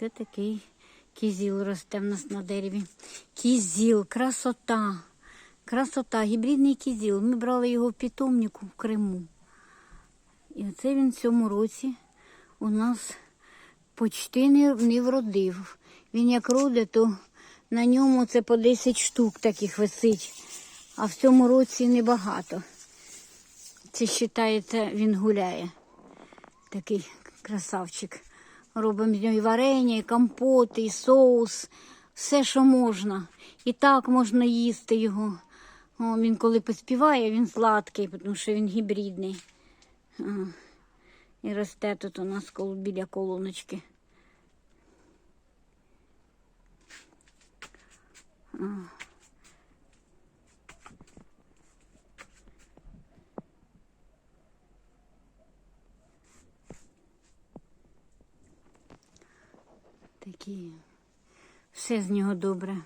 Це такий кізіл росте в нас на дереві. Кізіл, красота. Красота, гібридний кізіл. Ми брали його в питомнику в Криму. І оце він в цьому році у нас почти не, не вродив. Він як роде, то на ньому це по 10 штук таких висить, а в цьому році небагато. Це вважається, він гуляє. Такий красавчик. Робимо з нього і варення, і компоти, і соус, все, що можна. І так можна їсти його. О, він коли поспіває, він сладкий, тому що він гібридний. І росте тут у нас біля колоночки. А. Такі. Все з нього добре.